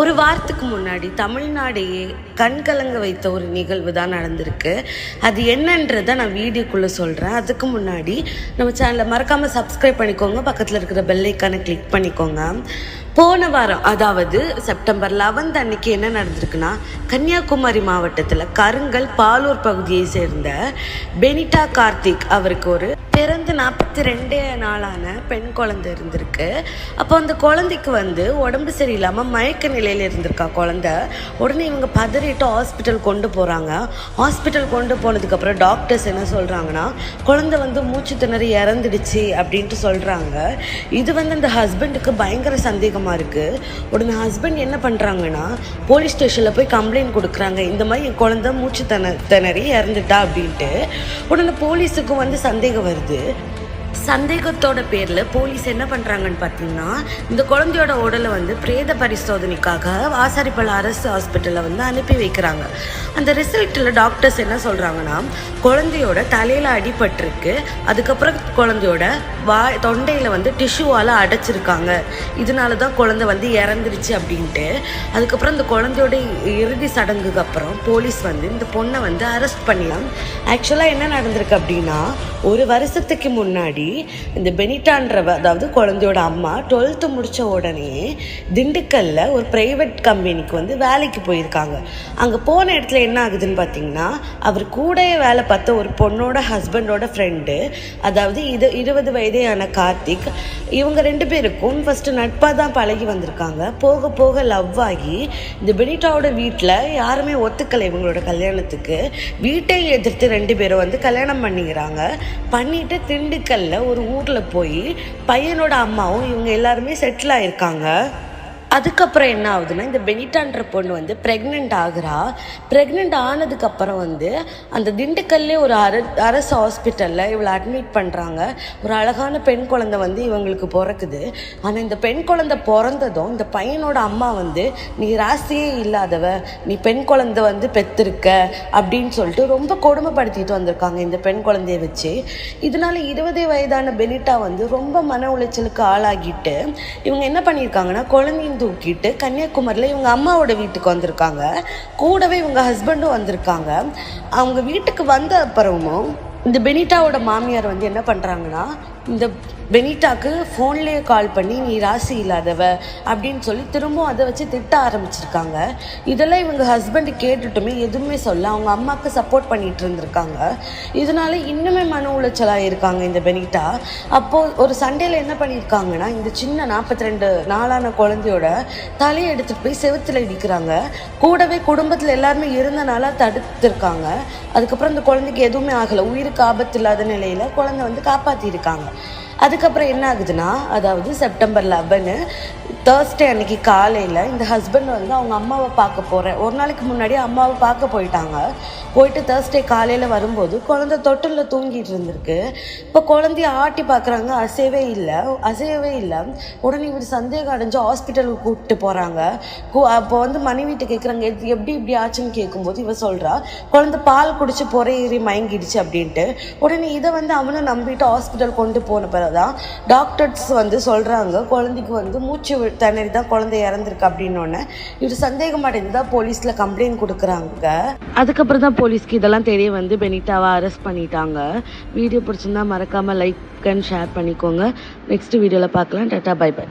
ஒரு வாரத்துக்கு முன்னாடி தமிழ்நாடையே கண்கலங்க வைத்த ஒரு நிகழ்வு தான் நடந்திருக்கு. அது என்னன்றதை நான் வீடியோக்குள்ளே சொல்கிறேன் அதுக்கு முன்னாடி நம்ம சேனலை மறக்காமல் சப்ஸ்கிரைப் பண்ணிக்கோங்க. பக்கத்தில் இருக்கிற பெல்லைக்கானை கிளிக் பண்ணிக்கோங்க. போன வாரம் அதாவது செப்டம்பர் 11 அன்னைக்கு என்ன நடந்திருக்குன்னா கன்னியாகுமரி மாவட்டத்தில் கருங்கல் பாலூர் பகுதியை சேர்ந்த பெனிட்டா கார்த்திக் அவருக்கு ஒரு பிறந்து நாற்பத்தி ரெண்டே நாளான பெண் குழந்தை இருந்திருக்கு. அப்போ அந்த குழந்தைக்கு வந்து உடம்பு சரியில்லாமல் மயக்க நிலையில் இருந்திருக்கா குழந்தை. உடனே இவங்க பதறிட்டு ஹாஸ்பிட்டல் கொண்டு போகிறாங்க ஹாஸ்பிட்டல் கொண்டு போனதுக்கப்புறம் டாக்டர்ஸ் என்ன சொல்கிறாங்கன்னா குழந்தை வந்து மூச்சு திணறி இறந்துடுச்சு அப்படின்ட்டு சொல்கிறாங்க இது வந்து அந்த ஹஸ்பண்டுக்கு பயங்கர சந்தேகமாக இருக்குது உடனே ஹஸ்பண்ட் என்ன பண்ணுறாங்கன்னா போலீஸ் ஸ்டேஷனில் போய் கம்ப்ளைண்ட் கொடுக்குறாங்க. இந்த மாதிரி என் குழந்தை மூச்சு திண திணறி இறந்துட்டா அப்படின்ட்டு. உடனே போலீஸுக்கும் வந்து சந்தேகம் வருது. did. சந்தேகத்தோட பேரில் போலீஸ் என்ன பண்ணுறாங்கன்னு பார்த்தீங்கன்னா இந்த குழந்தையோட உடலை வந்து பிரேத பரிசோதனைக்காக வாசாரிப்பள்ளி அரசு ஹாஸ்பிட்டலில் வந்து அனுப்பி வைக்கிறாங்க. அந்த ரிசல்ட்டில் டாக்டர்ஸ் என்ன சொல்கிறாங்கன்னா குழந்தையோட தலையில் அடிபட்டிருக்கு. அதுக்கப்புறம் குழந்தையோட வா தொண்டையில் வந்து டிஷ்யூவால் அடைச்சிருக்காங்க. இதனால தான் குழந்தை வந்து இறந்துருச்சு அப்படின்ட்டு. அதுக்கப்புறம் இந்த குழந்தையோட இறுதி சடங்குக்கு அப்புறம் போலீஸ் வந்து இந்த பொண்ணை வந்து அரெஸ்ட் பண்ணலாம். ஆக்சுவலாக என்ன நடந்திருக்கு அப்படின்னா ஒரு வருஷத்துக்கு முன்னாடி இந்த பெனிட்டான்றவ அதாவது குழந்தையோட அம்மா டுவெல்த்து முடித்த உடனே திண்டுக்கல்ல ஒரு ப்ரைவேட் கம்பெனிக்கு வந்து வேலைக்கு போயிருக்காங்க. அங்கே போன இடத்துல என்ன ஆகுதுன்னு பார்த்தீங்கன்னா அவர் கூடயே வேலை பார்த்த ஒரு பொண்ணோட ஹஸ்பண்டோட ஃப்ரெண்டு அதாவது இது இருபது வயதேயான கார்த்திக் இவங்க ரெண்டு பேருக்கும் ஃபஸ்ட்டு நட்பாக தான் பழகி வந்திருக்காங்க. போக போக லவ் ஆகி இந்த பெனிட்டாவோட வீட்டில் யாருமே ஒத்துக்கலை இவங்களோட கல்யாணத்துக்கு. வீட்டை எதிர்த்து ரெண்டு பேரும் வந்து கல்யாணம் பண்ணிக்கிறாங்க. பண்ணிட்டு திண்டுக்கல்ல ஒரு ஊரில் போய் பையனோட அம்மாவும் இவங்க எல்லாருமே செட்டில் ஆயிருக்காங்க. அதுக்கப்புறம் என்ன ஆகுதுன்னா இந்த பெனிட்டான்ற பொண்ணு வந்து ப்ரெக்னென்ட் ஆகுறா. ப்ரெக்னென்ட் ஆனதுக்கப்புறம் வந்து அந்த திண்டுக்கல்லே ஒரு அர அரசு ஹாஸ்பிட்டலில் இவளை அட்மிட் பண்ணுறாங்க ஒரு அழகான பெண் குழந்தை வந்து இவங்களுக்கு பிறக்குது. ஆனால் இந்த பெண் குழந்தை பிறந்ததும் இந்த பையனோட அம்மா வந்து நீ ராசியே இல்லாதவ நீ பெண் குழந்தை வந்து பெற்றிருக்க அப்படின்னு சொல்லிட்டு ரொம்ப கொடுமைப்படுத்திட்டு வந்திருக்காங்க இந்த பெண் குழந்தைய வச்சு. இதனால இருபது வயதான பெனிட்டா வந்து ரொம்ப மன உளைச்சலுக்கு ஆளாகிட்டு இவங்க என்ன பண்ணியிருக்காங்கன்னா குழந்தையின் தூக்கிட்டு கன்னியாகுமரியில் இவங்க அம்மாவோட வீட்டுக்கு வந்திருக்காங்க. கூடவே இவங்க ஹஸ்பண்டும் வந்திருக்காங்க. அவங்க வீட்டுக்கு வந்த அப்புறமும் இந்த பெனிட்டாவோட மாமியார் வந்து என்ன பண்ணுறாங்கன்னா இந்த பெனிட்டாக்கு ஃபோன்லேயே கால் பண்ணி நீ ராசி இல்லாதவ அப்படின்னு சொல்லி திரும்பவும் அதை வச்சு திட்ட ஆரம்பிச்சிருக்காங்க. இதெல்லாம் இவங்க ஹஸ்பண்ட் கேட்டுட்டுமே எதுவுமே சொல்ல அவங்க அம்மாவுக்கு சப்போர்ட் பண்ணிட்டு இருந்திருக்காங்க. இதனால இன்னுமே மன உளைச்சலாக இருக்காங்க இந்த பெனிட்டா அப்போது ஒரு சண்டேல என்ன பண்ணியிருக்காங்கன்னா இந்த சின்ன நாற்பத்தி ரெண்டு நாளான குழந்தையோட தலையை எடுத்துகிட்டு போய் செவுத்துல இடிக்கிறாங்க. கூடவே குடும்பத்தில் எல்லாருமே இருந்தனால தடுத்திருக்காங்க. அதுக்கப்புறம் இந்த குழந்தைக்கு எதுவுமே ஆகலை. உயிருக்கு ஆபத்து இல்லாத நிலையில் குழந்தை வந்து காப்பாற்றிருக்காங்க அதுக்கப்புறம் என்ன ஆகுதுன்னா அதாவது செப்டம்பர் லெவனு தேர்ஸ்டே அன்னைக்கு காலையில் இந்த ஹஸ்பண்ட் வந்து அவங்க அம்மாவை பார்க்க போகிறேன் ஒரு நாளைக்கு முன்னாடி அம்மாவை பார்க்க போயிட்டாங்க. போயிட்டு தேர்ஸ்டே காலையில் வரும்போது குழந்தை தொட்டிலில் தூங்கிட்டு இருந்திருக்கு. இப்போ குழந்தைய ஆட்டி பார்க்குறாங்க. அசையவே இல்லை. அசையவே இல்லை. உடனே இவர் சந்தேகம் அடைஞ்சு ஹாஸ்பிட்டலுக்கு கூப்பிட்டு போகிறாங்க அப்போ வந்து மனைவிட்டு கேட்குறாங்க "எது- எப்படி இப்படி ஆச்சுன்னு கேட்கும்போது இவ சொல்கிறா குழந்தை பால் குடிச்சு பொறையேறி மயங்கிடுச்சு அப்படின்ட்டு. உடனே இதை வந்து அவனும் நம்பிட்டு ஹாஸ்பிட்டல் கொண்டு போன தான். டாக்டர்ஸ் வந்து சொல்கிறாங்க குழந்தைக்கு வந்து மூச்சு திணறி தான் குழந்தை இறந்துருக்கு அப்படின்னோடனே இவர் சந்தேகம் அடைந்து தான் போலீஸில் கம்ப்ளைண்ட் கொடுக்குறாங்க? அதுக்கப்புறம் தான் போலீஸ்க்கு இதெல்லாம் தெரிய வந்து பெனிட்டாவை அரெஸ்ட் பண்ணிட்டாங்க. வீடியோ பிடிச்சிருந்தா மறக்காமல் லைக் அண்ட் ஷேர் பண்ணிக்கோங்க. நெக்ஸ்ட் வீடியோவில் பார்க்கலாம். Tata bye by